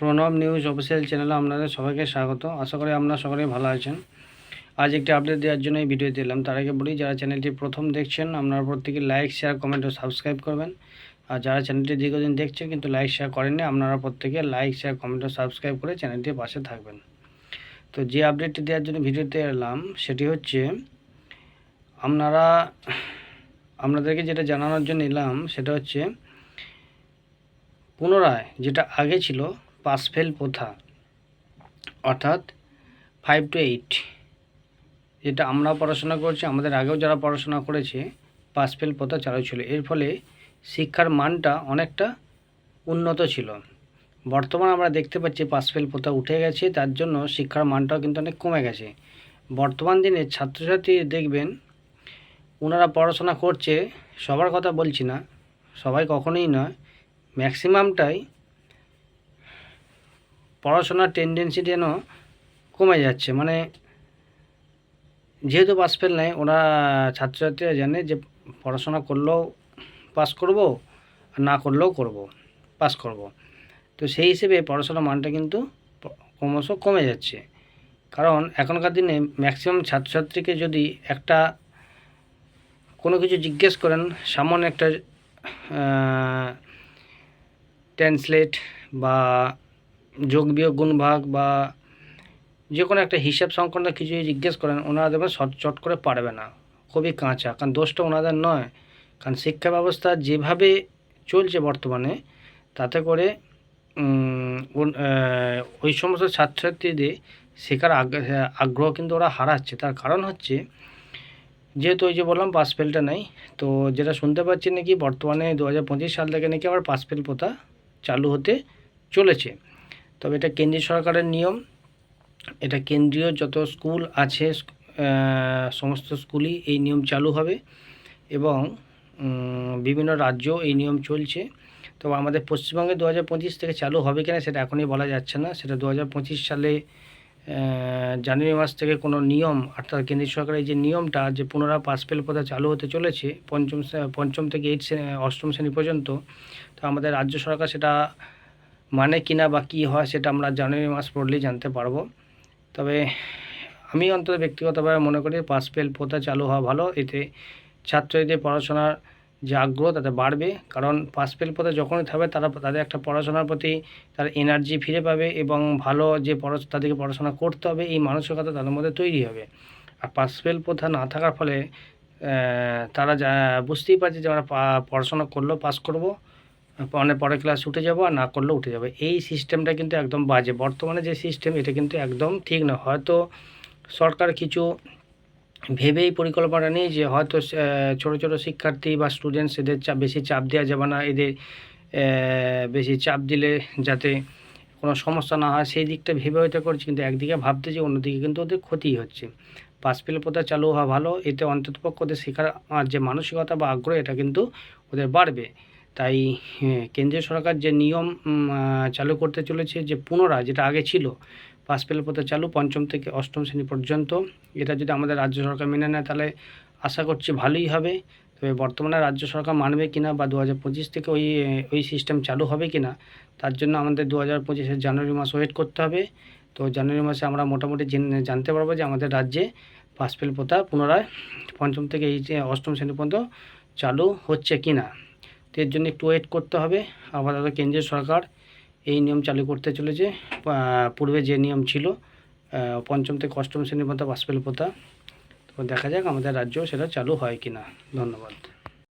Pranab news official চ্যানেলে আপনাদের সবাইকে স্বাগত। আশা করি আপনারা সকলেই ভালো আছেন। আজ একটি আপডেট দেওয়ার জন্য এই ভিডিও দিলাম তার আগে বলি, যারা চ্যানেলটি প্রথম দেখছেন, আপনারা প্রত্যেকে লাইক শেয়ার কমেন্ট ও সাবস্ক্রাইব করবেন। আর যারা চ্যানেলটি দীর্ঘদিন দেখছেন কিন্তু লাইক শেয়ার করেননি, আপনারা প্রত্যেকে লাইক শেয়ার কমেন্ট ও সাবস্ক্রাইব করে চ্যানেলটির পাশে থাকবেন। তো যে আপডেটটি দেওয়ার জন্য ভিডিওতে এলাম, সেটি হচ্ছে, আপনারা, আপনাদেরকে যেটা জানানোর জন্য এলাম, সেটা হচ্ছে, পুনরায়, যেটা আগে ছিল পাস ফেল প্রথা। অর্থাৎ ফাইভ টু এইট যেটা আমরা পড়াশোনা করছি, আমাদের আগেও যারা পড়াশোনা করেছে পাস ফেল প্রথা চালু ছিল। এর ফলে শিক্ষার মানটা অনেকটা উন্নত ছিল। বর্তমানে আমরা দেখতে পাচ্ছি পাস ফেল প্রথা উঠে গেছে, তার জন্য শিক্ষার মানটাও কিন্তু অনেক কমে গেছে। বর্তমান দিনে ছাত্রছাত্রী দেখবেন ওনারা পড়াশোনা করছে, সবার কথা বলছি না, সবাই কখনোই নয় ম্যাক্সিমামটাই পড়াশোনার টেন্ডেন্সি যেন কমে যাচ্ছে। মানে যেহেতু পাস ফেল নেয় ওরা ছাত্রছাত্রীরা জানে যে পড়াশোনা করলেও পাস করব, আর না করলেও করব পাস করব। তো সেই হিসেবে পড়াশোনার মানটা কিন্তু ক্রমশ কমে যাচ্ছে। কারণ এখনকার দিনে ম্যাক্সিমাম ছাত্রছাত্রীকে যদি একটা কোনো কিছু জিজ্ঞেস করেন, সামান্য একটা ট্রান্সলেট বা যোগ বিয়োগ, গুণ ভাগ বা যে কোনো একটা হিসাব সংক্রান্ত কিছু জিজ্ঞেস করেন, ওনারা দেখবেন চট করে পারবে না। খুবই কাঁচা। কারণ দোষটা ওনাদের নয়। কারণ শিক্ষা ব্যবস্থা যেভাবে চলছে বর্তমানে, তাতে করে ওই সমস্ত ছাত্রছাত্রীদের শেখার আগ- আগ্রহ কিন্তু ওরা হারাচ্ছে। তার কারণ হচ্ছে, যেহেতু ওই যে বললাম পাস ফেলটা নেই, তো যেটা শুনতে পাচ্ছি নাকি বর্তমানে দু হাজার পঁচিশ সাল থেকে নাকি আবার পাস ফেল প্রথা চালু হতে চলেছে। তবে এটা কেন্দ্রীয় সরকারের নিয়ম। এটা কেন্দ্রীয় যত স্কুল আছে সমস্ত স্কুলই এই নিয়ম চালু হবে এবং বিভিন্ন রাজ্য এই নিয়ম চলছে। তো আমাদের পশ্চিমবঙ্গে দু হাজার পঁচিশ থেকে চালু হবে কিনা সেটা এখনই বলা যাচ্ছে না। সেটা দু হাজার পঁচিশ সালে জানুয়ারি মাস থেকে কোনো নিয়ম, অর্থাৎ কেন্দ্রীয় সরকারের যে নিয়মটা যে পুনরায় পাস প্রথা চালু হতে চলেছে, পঞ্চম পঞ্চম থেকে এইট অষ্টম শ্রেণি পর্যন্ত, তো আমাদের রাজ্য সরকার সেটা মানে কিনা বা কী হয় সেটা আমরা জানুয়ারি মাস পড়লেই জানতে পারব। তবে আমি অন্তত ব্যক্তিগতভাবে মনে করি পাস ফেল প্রথা চালু হওয়া ভালো। এতে ছাত্রীদের পড়াশোনার যে আগ্রহ তাতে বাড়বে। কারণ পাস ফেল প্রথা যখনই থাকবে তারা তাদের একটা পড়াশোনার প্রতি তার এনার্জি ফিরে পাবে এবং ভালো যে পড়া তাদেরকে পড়াশোনা করতে হবে, এই মানসিকতা তাদের মধ্যে তৈরি হবে। আর পাস ফেল প্রথা না থাকার ফলে তারা যা, বুঝতেই পারছে যে আমরা পড়াশোনা করলেও পাস করব। অনেক পরের ক্লাস উঠে যাব আর না করলেও উঠে যাবে। এই সিস্টেমটা কিন্তু একদম বাজে। বর্তমানে যে সিস্টেম এটা কিন্তু একদম ঠিক না। হয়তো সরকার কিছু ভেবেই পরিকল্পনা নেই যে হয়তো ছোট ছোট শিক্ষার্থী বা স্টুডেন্টস এদের চাপ বেশি চাপ দেওয়া যাবে না। এদের বেশি চাপ দিলে যাতে কোনো সমস্যা না হয়। সেই দিকটা ভেবে হয়তো করছে, কিন্তু একদিকে ভাবতে যে অন্যদিকে কিন্তু ওদের ক্ষতি হচ্ছে। পাস ফেল প্রথা চালু হওয়া ভালো। এতে অন্ততপক্ষ ওদের শেখার যে মানসিকতা বা আগ্রহ, এটা কিন্তু ওদের বাড়বে। তাই হ্যাঁ, কেন্দ্রীয় সরকার যে নিয়ম চালু করতে চলেছে যে পুনরায় যেটা আগে ছিল পাস ফেল প্রথা চালু পঞ্চম থেকে অষ্টম শ্রেণি পর্যন্ত এটা যদি আমাদের রাজ্য সরকার মেনে নেয় তাহলে আশা করছি ভালোই হবে। তবে বর্তমানে রাজ্য সরকার মানবে কিনা বা দু হাজার পঁচিশ থেকে ওই ওই সিস্টেম চালু হবে কিনা তার জন্য আমাদের দু হাজার পঁচিশের জানুয়ারি মাস ওয়েট করতে হবে। তো জানুয়ারি মাসে আমরা মোটামুটি জানতে পারব যে আমাদের রাজ্যে পাস ফেল প্রথা পুনরায় পঞ্চম থেকে এই অষ্টম শ্রেণি পর্যন্ত চালু হচ্ছে কিনা। তো এর জন্য একটু ওয়েট করতে হবে। আপাতত কেন্দ্রীয় সরকার এই নিয়ম চালু করতে চলেছে। পূর্বে যে নিয়ম ছিল পঞ্চম থেকে অষ্টম শ্রেণির মতো বাস্পেল প্রথা তো দেখা যাক আমাদের রাজ্যেও সেটা চালু হয় কি না ধন্যবাদ।